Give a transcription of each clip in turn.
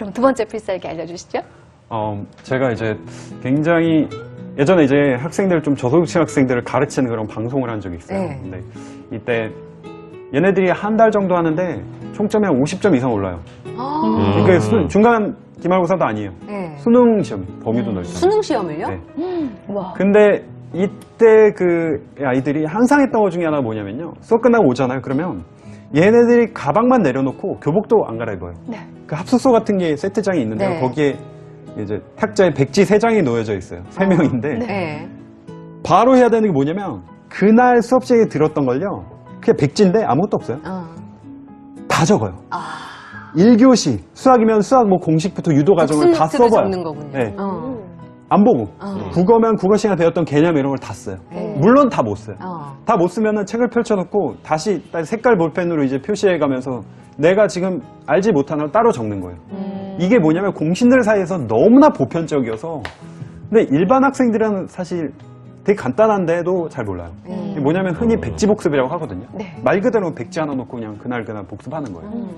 그럼 두 번째 필살기 알려주시죠. 어, 제가 이제 굉장히 예전에 이제 학생들 좀 저소득층 학생들을 가르치는 그런 방송을 한 적이 있어요. 네. 근데 이때 얘네들이 한 달 정도 하는데 총점이 한 50점 이상 올라요. 아, 음. 수- 중간 기말고사도 아니에요. 네. 수능 시험 범위도 넓죠. 수능 시험을요? 네. 와. 근데 이때 그 아이들이 항상 했던 것 중에 하나가 뭐냐면요. 수업 끝나고 오잖아요. 그러면 얘네들이 가방만 내려놓고 교복도 안 갈아입어요. 네. 그 합숙소 같은 게 세트장이 있는데요. 네. 거기에 이제 탁자에 백지 세 장이 놓여져 있어요. 세 명인데 네. 바로 해야 되는 게 뭐냐면 그날 수업 시간에 들었던 걸요. 그냥 백지인데 아무것도 없어요. 어. 다 적어요. 아. 1교시 수학이면 수학 뭐 공식부터 유도 과정을 다 복습 노트를 써봐요. 적는 거군요. 네. 어. 안 보고 어. 국어면 국어 시간 배웠던 개념 이런 걸 다 써요. 네. 물론 다 못 써요. 어. 다못 쓰면은 책을 펼쳐놓고 다시 딱 색깔 볼펜으로 이제 표시해가면서 내가 지금 알지 못하는 걸 따로 적는 거예요. 음. 이게 뭐냐면 공신들 사이에서 너무나 보편적이어서 근데 일반 학생들은 사실 되게 간단한데도 잘 몰라요. 음. 이게 뭐냐면 흔히 백지 복습이라고 하거든요. 네. 말 그대로 백지 하나 놓고 그냥 그날 그날 복습하는 거예요. 음.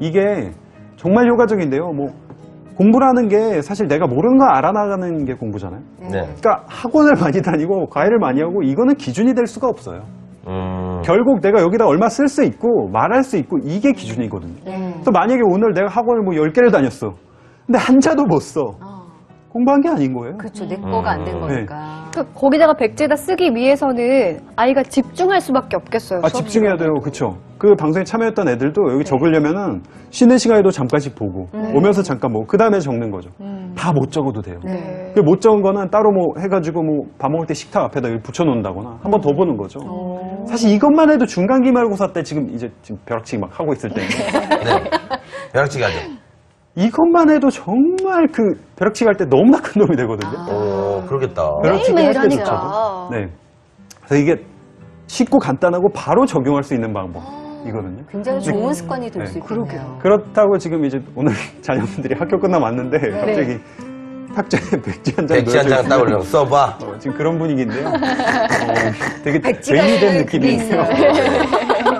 이게 정말 효과적인데요. 뭐 공부라는 게 사실 내가 모르는 거 알아나가는 게 공부잖아요. 네. 그러니까 학원을 많이 다니고 과외를 많이 하고 이거는 기준이 될 수가 없어요. 음. 결국 내가 여기다 얼마 쓸 수 있고 말할 수 있고 이게 기준이거든요. 네. 그래서 만약에 오늘 내가 학원을 뭐 10개를 다녔어. 근데 한자도 못 써. 어. 공부한 게 아닌 거예요. 그렇죠. 내 거가 안된 음. 거니까. 그 거기다가 백지에다 쓰기 위해서는 아이가 집중할 수밖에 없겠어요. 아, 수업 집중해야 돼요. 그쵸. 그 방송에 참여했던 애들도 여기 적으려면은 쉬는 시간에도 잠깐씩 보고 오면서 잠깐 뭐, 그 다음에 적는 거죠. 다 못 적어도 돼요. 네. 그 못 적은 거는 따로 뭐 해가지고 뭐 밥 먹을 때 식탁 앞에다 이렇게 붙여놓는다거나 한 번 더 보는 거죠. 사실 이것만 해도 중간 기말고사 때 지금 이제 지금 벼락치기 막 하고 있을 때 네. 벼락치기 하죠. 이것만 해도 정말 그 벼락치기 할 때 너무나 큰 도움이 되거든요. 오, 그러겠다. 벼락치기 매일매일 할 때조차도. 하니까. 네. 그래서 이게 쉽고 간단하고 바로 적용할 수 있는 방법이거든요. 굉장히 좋은 습관이 될 네. 수 있겠네요. 그렇다고 지금 이제 오늘 자녀분들이 학교 끝나면 왔는데 갑자기 탁자에 백지 한 장 백지 한장딱 올려 써봐. 어, 지금 그런 분위기인데요. 어, 되게 백지가 재미된 느낌이 있어요.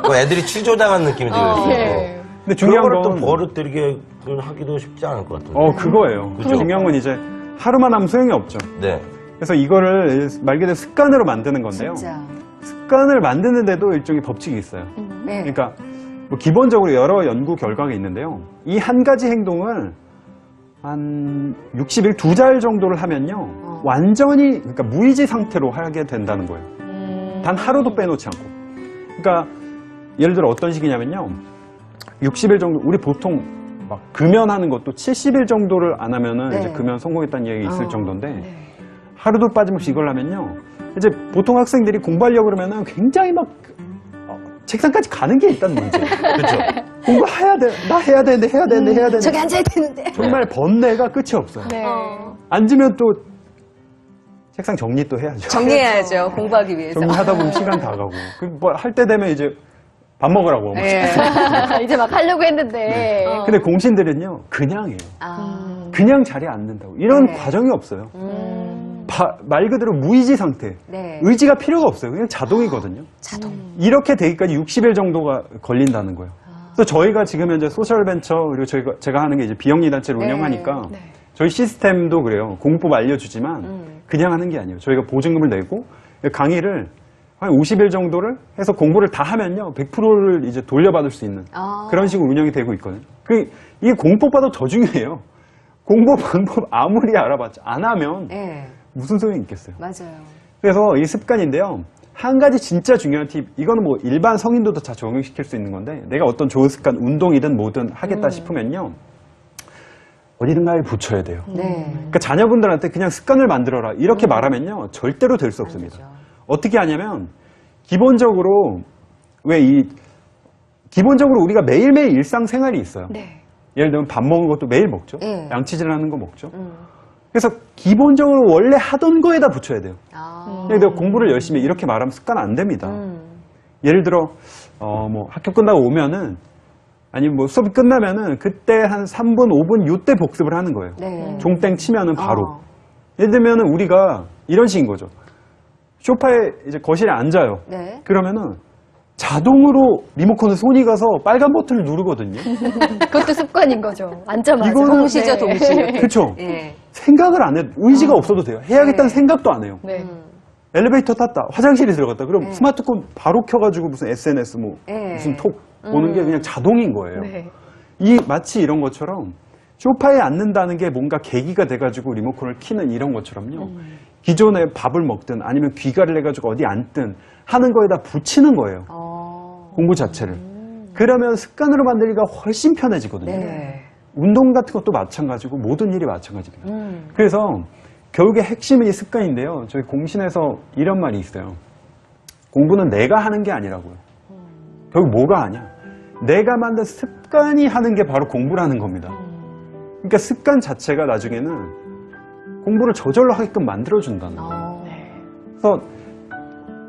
그 애들이 취조당한 느낌이 들어요. 네. 근데 그런 중요한 거를 또건 버릇들이게 하기도 쉽지 않을 것 같은데. 어 그거예요. 그죠? 중요한 건 이제 하루만 하면 소용이 없죠. 네. 그래서 이거를 말 그대로 습관으로 만드는 건데요. 진짜. 습관을 만드는데도 일종의 법칙이 있어요. 네. 그러니까 뭐 기본적으로 여러 연구 결과가 있는데요. 이 한 가지 행동을 한 60일 두 달 정도를 하면요. 어. 완전히 그러니까 무의지 상태로 하게 된다는 거예요. 단 하루도 빼놓지 않고. 그러니까 예를 들어 어떤 식이냐면요. 60일 정도 우리 보통 막 금연하는 것도 70일 정도를 안 하면은 네. 이제 금연 성공했다는 얘기가 있을 어. 정도인데 하루도 빠짐없이 이걸 하면요. 이제 보통 학생들이 공부하려고 그러면은 굉장히 막 어, 책상까지 가는 게 일단 문제예요. 그렇죠. 공부 해야 돼. 나 해야 되는데 해야 되는데 해야 되는데 저기 앉아야 되는데. 정말 번뇌가 끝이 없어요. 네. 어. 앉으면 또 책상 정리 또 해야죠. 정리해야죠. 공부하기 위해서. 정리하다 보면 시간 다 가고. 뭐할 때 되면 이제 밥 먹으라고. 네. 이제 막 하려고 했는데. 어. 근데 공신들은요, 그냥 해요. 아. 그냥 자리에 앉는다고. 이런 네. 과정이 없어요. 음. 바- 말 그대로 무의지 상태. 네. 의지가 필요가 없어요. 그냥 자동이거든요. 자동. 이렇게 되기까지 60일 정도가 걸린다는 거예요. 그래서 저희가 지금 현재 소셜벤처 그리고 저희가 제가 하는 게 이제 비영리 단체를 네. 운영하니까 네. 저희 시스템도 그래요. 공법 알려주지만 음. 그냥 하는 게 아니에요. 저희가 보증금을 내고 강의를 한 50일 정도를 해서 공부를 다 하면요. 100%를 이제 돌려받을 수 있는 아. 그런 식으로 운영이 되고 있거든요. 그, 이게 공법보다 더 중요해요. 공부 방법 아무리 알아봤자 안 하면 네. 무슨 소용이 있겠어요. 맞아요. 그래서 이 습관인데요. 한 가지 진짜 중요한 팁, 이거는 뭐 일반 성인도도 다 적용시킬 수 있는 건데, 내가 어떤 좋은 습관, 운동이든 뭐든 하겠다 싶으면요. 어디든가에 붙여야 돼요. 네. 그러니까 자녀분들한테 그냥 습관을 만들어라. 이렇게 말하면요. 절대로 될 수 없습니다. 되죠. 어떻게 하냐면, 기본적으로, 왜 이, 기본적으로 우리가 매일매일 일상생활이 있어요. 네. 예를 들면 밥 먹는 것도 매일 먹죠. 네. 양치질 하는 거 먹죠. 음. 그래서 기본적으로 원래 하던 거에다 붙여야 돼요. 아. 근데 내가 공부를 열심히 해. 이렇게 말하면 습관 안 됩니다. 음. 예를 들어 어 뭐 학교 끝나고 오면은 아니면 뭐 수업이 끝나면은 그때 한 3분, 5분 요때 복습을 하는 거예요. 네. 종땡 치면은 바로. 어. 예를 들면은 우리가 이런 식인 거죠. 소파에 이제 거실에 앉아요. 네. 그러면은 자동으로 리모컨에 손이 가서 빨간 버튼을 누르거든요. 그것도 습관인 거죠. 앉자마자. 이거는- 동시죠, 네. 동시. 그쵸? 예. 생각을 안 해. 의지가 없어도 돼요. 해야겠다는 네. 생각도 안 해요. 네. 엘리베이터 탔다. 화장실에 들어갔다. 그럼 네. 스마트폰 바로 켜가지고 무슨 SNS 뭐 네. 무슨 톡 보는 게 그냥 자동인 거예요. 네. 이 마치 이런 것처럼 소파에 앉는다는 게 뭔가 계기가 돼가지고 리모컨을 키는 이런 것처럼요. 기존에 밥을 먹든 아니면 귀가를 해가지고 어디 앉든 하는 거에다 붙이는 거예요. 어. 공부 자체를. 그러면 습관으로 만들기가 훨씬 편해지거든요. 네. 운동 같은 것도 마찬가지고 모든 일이 마찬가지예요. 음. 그래서 교육의 핵심은 이 습관인데요. 저희 공신에서 이런 말이 있어요. 공부는 내가 하는 게 아니라고요. 결국 뭐가 아니야? 내가 만든 습관이 하는 게 바로 공부라는 겁니다. 그러니까 습관 자체가 나중에는 공부를 저절로 하게끔 만들어준다는 거예요. 어. 그래서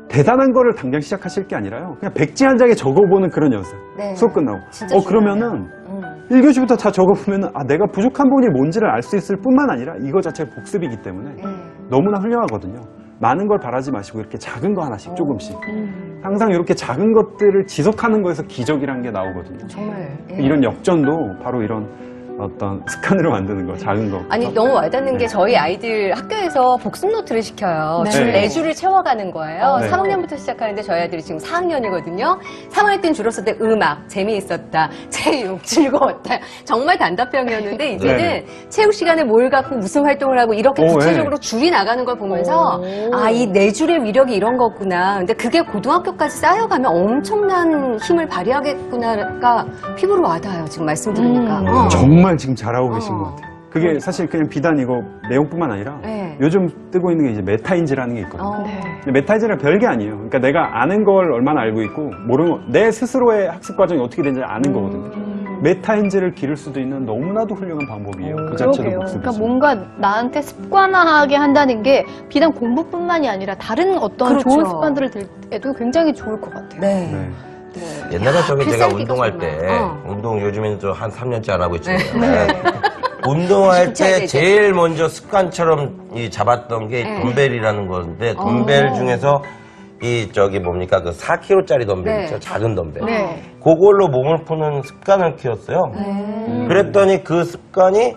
대단한 거를 당장 시작하실 게 아니라요. 그냥 백지 한 장에 적어보는 그런 연습. 네. 수업 끝나고. 진짜 어, 그러면은 음. 1교시부터 다 적어보면은 아, 내가 부족한 부분이 뭔지를 알 수 있을 뿐만 아니라 이거 자체가 복습이기 때문에 예. 너무나 훌륭하거든요. 많은 걸 바라지 마시고 이렇게 작은 거 하나씩 조금씩. 음. 항상 이렇게 작은 것들을 지속하는 거에서 기적이라는 게 나오거든요. 정말. 예. 이런 역전도 바로 이런 어떤 습관으로 만드는 거, 작은 거. 아니 너무 와닿는 네. 게 저희 아이들 학교에서 복습 노트를 시켜요. 네. 줄 네. 4줄을 채워가는 거예요. 네. 3학년부터 시작하는데 저희 아이들이 지금 4학년이거든요. 3학년 때는 줄었을 때 음악, 재미있었다, 체육, 즐거웠다. 정말 단답형이었는데 이제는 네. 체육 시간에 뭘 갖고 무슨 활동을 하고 이렇게 오, 구체적으로 줄이 나가는 걸 보면서 오. 아, 이 네 줄의 위력이 이런 거구나. 근데 그게 고등학교까지 쌓여가면 엄청난 힘을 발휘하겠구나가 피부로 와닿아요. 지금 말씀 들으니까. 음. 어. 정말 지금 잘하고 계신 어. 것 같아요. 그게 사실 그냥 비단 이거 내용뿐만 아니라 네. 요즘 뜨고 있는 게 이제 메타인지라는 게 있거든요. 어. 네. 근데 메타인지는 별게 아니에요. 그러니까 내가 아는 걸 얼마나 알고 있고 모르는 거, 내 스스로의 학습 과정이 어떻게 되는지 아는 거거든요. 메타인지를 기를 수도 있는 너무나도 훌륭한 방법이에요. 그 자체도 그러게요. 복습이죠. 그러니까 뭔가 나한테 습관화하게 한다는 게 비단 공부뿐만이 아니라 다른 어떤 그렇죠. 좋은 습관들을 들에도 굉장히 좋을 것 같아요. 네. 네. 네. 옛날에 저기 제가 운동할. 때 어. 운동 요즘에는 저한 3년째 안 하고 있지만 네. 운동할 진짜 때. 제일 먼저 습관처럼 이 잡았던 게 네. 덤벨이라는 건데 덤벨 어. 중에서 이 저기 뭡니까 그 4kg짜리 덤벨 네. 있죠 작은 덤벨 네. 그걸로 몸을 푸는 습관을 키웠어요. 네. 그랬더니 그 습관이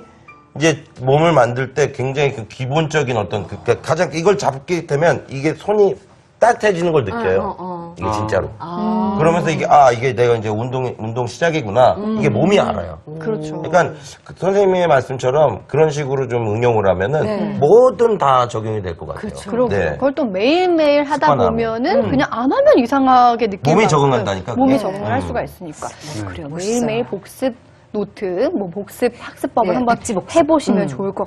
이제 몸을 만들 때 굉장히 그 기본적인 어떤 그 그러니까 가장 이걸 잡게 되면 이게 손이 따뜻해지는 걸 느껴요. 어, 어. 이게 진짜로. 아. 그러면서 이게 아 이게 내가 이제 운동 운동 시작이구나 이게 몸이 알아요. 그렇죠. 그러니까 그 선생님의 말씀처럼 그런 식으로 좀 응용을 하면은 네. 뭐든 다 적용이 될 것 같아요. 그렇죠. 그러고 네. 그걸 또 매일매일 하다 습관화하면. 보면은 음. 그냥 안 하면 이상하게 느끼고 몸이 적응한다니까, 몸이 그게. 적응을 할 음. 수가 있으니까 네. 그래요. 매일매일 복습 노트, 뭐 복습 학습법을 네, 한번 복습. 해보시면 음. 좋을 것